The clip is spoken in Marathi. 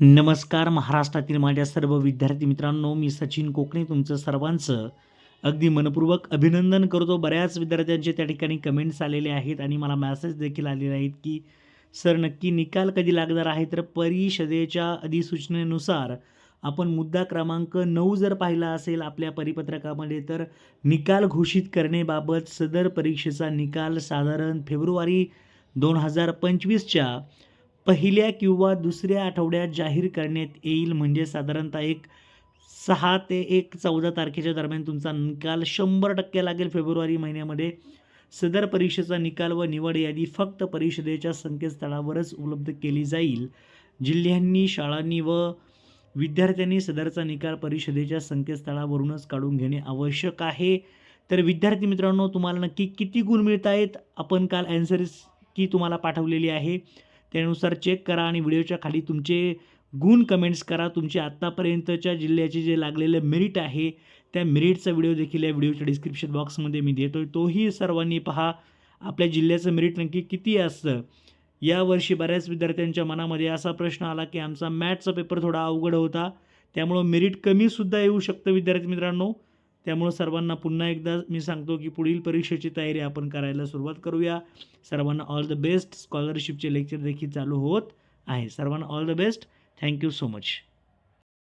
नमस्कार महाराष्ट्रातील माझ्या सर्व विद्यार्थी मित्रांनो मी सचिन कोकणे तुमचं सर्वांचं अगदी मनपूर्वक अभिनंदन करतो. बऱ्याच विद्यार्थ्यांचे त्या ठिकाणी कमेंट्स आलेले आहेत आणि मला मॅसेज देखील आलेले आहेत की सर नक्की निकाल कधी लागणार आहे? तर परिषदेच्या अधिसूचनेनुसार आपण मुद्दा क्रमांक नऊ जर पाहिला असेल आपल्या परिपत्रकामध्ये तर निकाल घोषित करण्याबाबत सदर परीक्षेचा निकाल साधारण फेब्रुवारी दोन हजार पंचवीसच्या पहिल्या किंवा दुसऱ्या आठवड्यात जाहीर करण्यात येईल. म्हणजे साधारणतः एक सहा ते एक चौदा तारखेच्या दरम्यान तुमचा निकाल शंभर टक्के लागेल फेब्रुवारी महिन्यामध्ये. सदर परीक्षेचा निकाल व निवड यादी फक्त परिषदेच्या संकेतस्थळावरच उपलब्ध केली जाईल. जिल्ह्यांनी शाळांनी व विद्यार्थ्यांनी सदरचा निकाल परिषदेच्या संकेतस्थळावरूनच काढून घेणे आवश्यक आहे. तर विद्यार्थी मित्रांनो तुम्हाला नक्की किती गुण मिळत आहेत आपण काल ॲन्सर्स की तुम्हाला पाठवलेली आहे. त्यानुसार चेक करा आणि व्हिडिओच्या खाली तुमचे गुण कमेंट्स करा. तुमचे आत्तापर्यंतच्या जिल्ह्याचे जे लागलेलं मेरिट आहे त्या मेरिटचा व्हिडिओ देखील या व्हिडिओच्या डिस्क्रिप्शन बॉक्समध्ये मी देतो तोही सर्वांनी पहा. आपल्या जिल्ह्याचं मेरिट नक्की किती असतं? यावर्षी बऱ्याच विद्यार्थ्यांच्या मनामध्ये असा प्रश्न आला की आमचा मॅथचा पेपर थोडा अवघड होता. त्यामुळं मेरिट कमीसुद्धा येऊ शकतं विद्यार्थी मित्रांनो. त्यामुळं सर्वांना पुन्हा एकदा मी सांगतो की पुढील परीक्षेची तयारी आपण करायला सुरुवात करूया. सर्वांना ऑल द बेस्ट स्कॉलरशिपचे लेक्चर देखील चालू होत आहे. सर्वांना all the best thank you so much